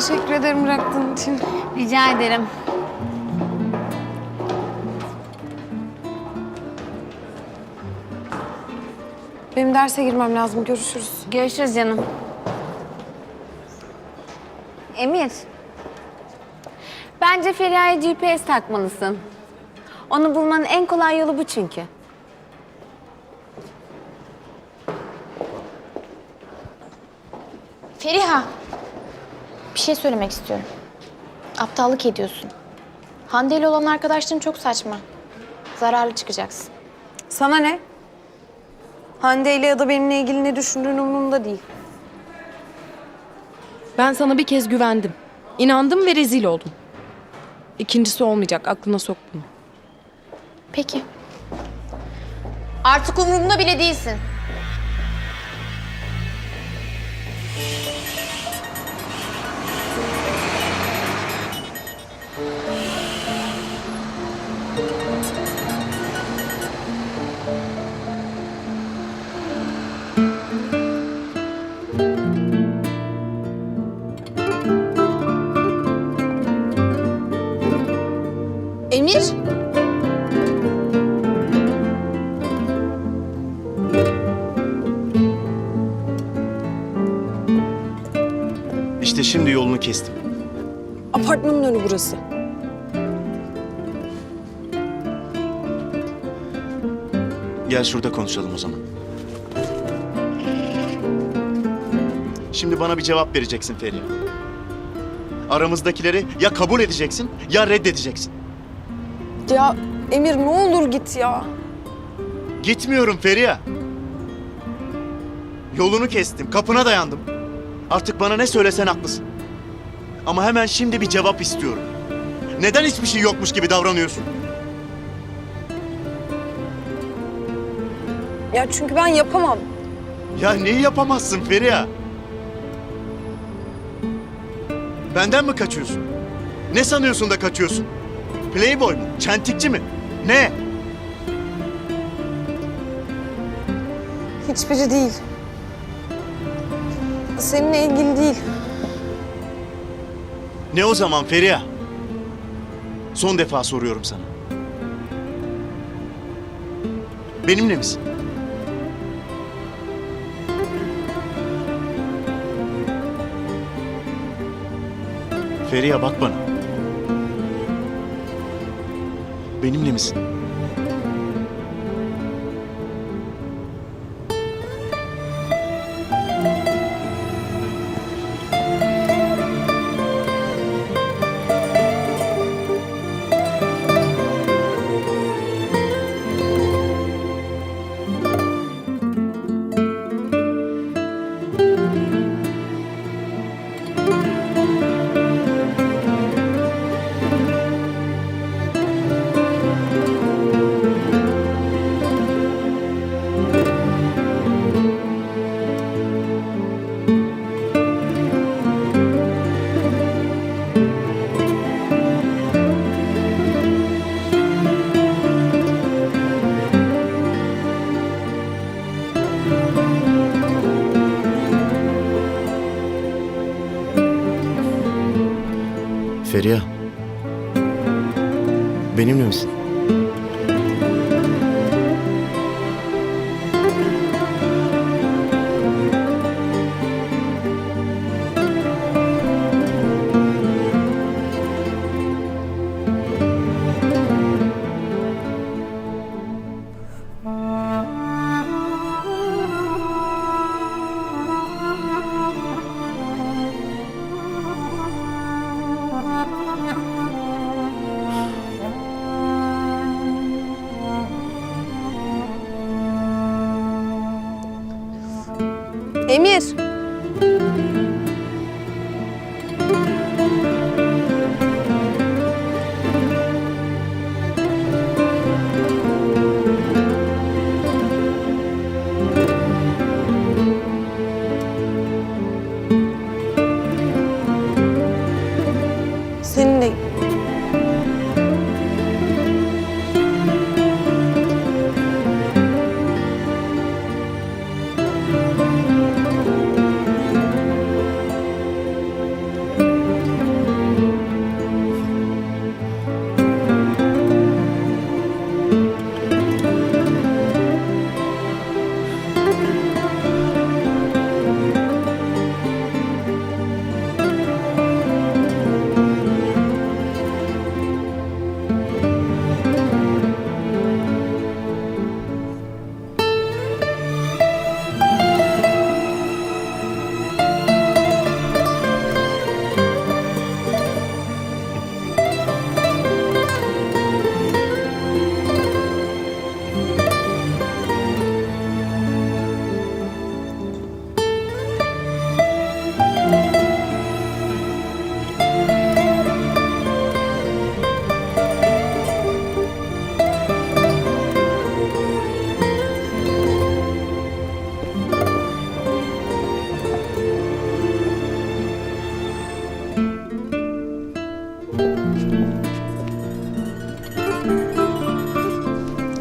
Teşekkür ederim bıraktığın için. Rica ederim. Benim derse girmem lazım. Görüşürüz. Görüşürüz canım. Emir. Bence Feriha'ya GPS takmalısın. Onu bulmanın en kolay yolu bu çünkü. Feriha. Bir şey söylemek istiyorum. Aptallık ediyorsun. Hande ile olan arkadaşlığın çok saçma. Zararlı çıkacaksın. Sana ne? Hande ile ya da benimle ilgili ne düşündüğün umurumda değil. Ben sana bir kez güvendim. İnandım ve rezil oldum. İkincisi olmayacak. Aklına sok bunu. Peki. Artık umurumda bile değilsin. Emir. İşte şimdi yolunu kestim. Apartmanın önü burası. Gel şurada konuşalım o zaman. Şimdi bana bir cevap vereceksin Feriha. Aramızdakileri ya kabul edeceksin ya reddedeceksin. Ya Emir ne olur git ya. Gitmiyorum Feriha. Yolunu kestim, kapına dayandım. Artık bana ne söylesen haklısın. Ama hemen şimdi bir cevap istiyorum. Neden hiçbir şey yokmuş gibi davranıyorsun? Ya çünkü ben yapamam. Ya neyi yapamazsın Feriha? Benden mi kaçıyorsun? Ne sanıyorsun da kaçıyorsun? Playboy mu? Çentikçi mi? Ne? Hiçbiri değil. Seninle ilgili değil. Ne o zaman Feriha? Son defa soruyorum sana. Benimle misin? Feriha bak bana. Benimle misin? Feriha. Benimle misin? Emir.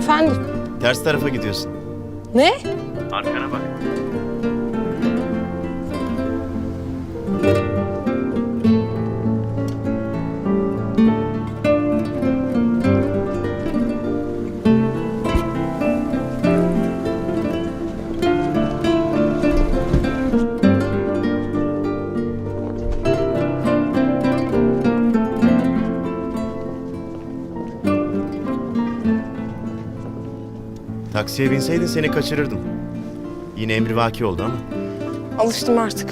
Efendim? Ters tarafa gidiyorsun. Ne? Arkana bak. Taksiye binseydin seni kaçırırdım. Yine emrivaki oldu ama. Alıştım artık.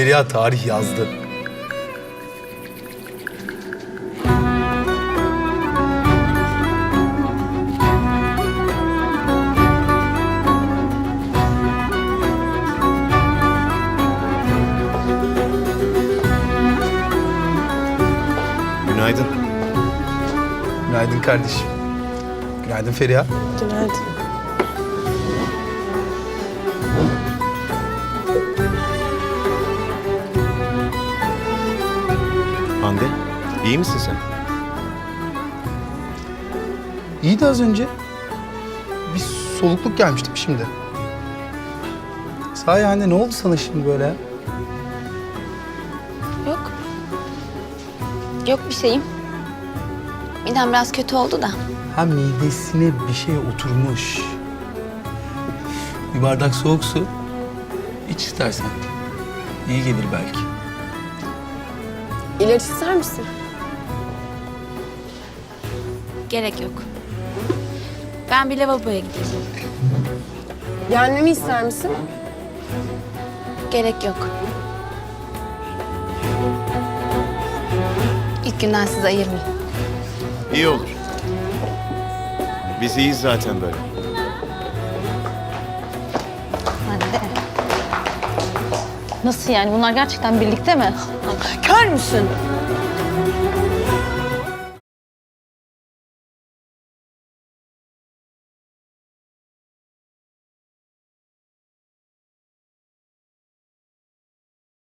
Feriha tarih yazdı. Günaydın. Günaydın kardeşim. Günaydın Feriha. Günaydın. Hande, iyi misin sen? İyiydi az önce. Bir solukluk gelmiştim şimdi. Sahi anne ne oldu sana şimdi böyle? Yok. Yok bir şeyim. Midem biraz kötü oldu da. Ha midesine bir şey oturmuş. Bir bardak soğuk su. iç istersen. İyi gelir belki. İlaç ister misin? Gerek yok. Ben bir lavaboya gideyim. Gelmemi ister misin? Gerek yok. İlk günden sizi ayırmayayım. İyi olur. Biz iyiyiz zaten böyle. Hadi. Nasıl yani? Bunlar gerçekten birlikte mi? Kör müsün?